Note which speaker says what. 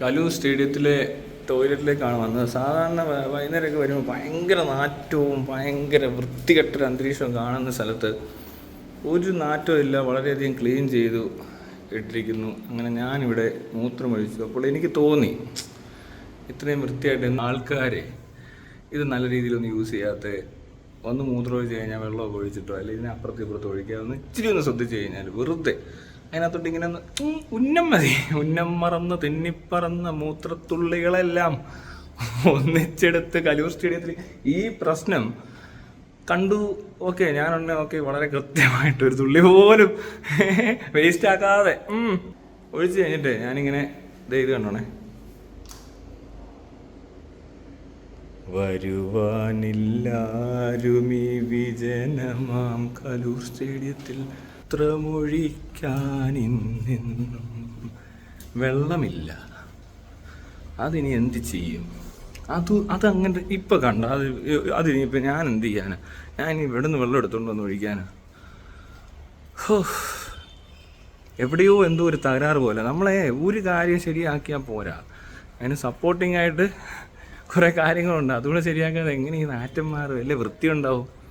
Speaker 1: കലൂർ സ്റ്റേഡിയത്തിലെ ടോയ്ലറ്റിലേക്കാണ് വന്നത്. സാധാരണ വൈകുന്നേരമൊക്കെ വരുമ്പോൾ ഭയങ്കര നാറ്റവും ഭയങ്കര വൃത്തികെട്ടൊരു അന്തരീക്ഷവും കാണുന്ന സ്ഥലത്ത് ഒരു നാറ്റവും ഇല്ല വളരെയധികം ക്ലീൻ ചെയ്തു ഇട്ടിരിക്കുന്നു. അങ്ങനെ ഞാനിവിടെ മൂത്രമൊഴിച്ചു. അപ്പോൾ എനിക്ക് തോന്നി ഇത്രയും വൃത്തിയായിട്ട് ആൾക്കാരെ ഇത് നല്ല രീതിയിലൊന്നും യൂസ് ചെയ്യാത്ത ഒന്ന് മൂത്രം ഒഴിച്ച് കഴിഞ്ഞാൽ വെള്ളമൊക്കെ ഒഴിച്ചിട്ടോ അല്ലെങ്കിൽ ഇതിനപ്പുറത്ത് ഇപ്പുറത്ത് ഒഴിക്കാതെ ഒന്ന് ഇച്ചിരി ഒന്ന് ശ്രദ്ധിച്ച് കഴിഞ്ഞാൽ വെറുതെ അതിനകത്തോട്ട് ഇങ്ങനെ ഉന്നം മതി ഉന്നം മറന്ന് തെന്നിപ്പറന്ന മൂത്രത്തുള്ളികളെല്ലാം ഒന്നിച്ചെടുത്ത് കലൂർ സ്റ്റേഡിയത്തിൽ ഈ പ്രശ്നം കണ്ടു ഓക്കെ ഞാനുണ്ടെ ഓക്കെ വളരെ കൃത്യമായിട്ട് ഒരു തുള്ളി പോലും വേസ്റ്റ് ആക്കാതെ ഉം. ഒഴിച്ച് കഴിഞ്ഞിട്ട് ഞാനിങ്ങനെ ഇത് കണ്ടോണേ വരുവാനില്ലാരുമി വിജനമാം കലൂർ സ്റ്റേഡിയത്തിൽ ത്രമൊഴിക്കാനിന്നും വെള്ളമില്ല. അതിനി എന്ത് ചെയ്യും? അത് അതങ്ങനെ ഇപ്പം കണ്ട? അത് അതിനിപ്പോൾ ഞാൻ എന്ത് ചെയ്യാനാ? ഞാൻ ഇവിടെ നിന്ന് വെള്ളം എടുത്തോണ്ട് വന്ന് ഒഴിക്കാനാ. ഹോ. എവിടെയോ എന്തോ ഒരു തകരാറ് പോലെ. നമ്മളെ ഒരു കാര്യം ശരിയാക്കിയാൽ പോരാ. അതിന് സപ്പോർട്ടിംഗ് ആയിട്ട് കുറേ കാര്യങ്ങളുണ്ട്. അതുകൂടെ ശരിയാക്കാതെ എങ്ങനെ ഈ നാറ്റം മാറും അല്ലേ വൃത്തി ഉണ്ടാവും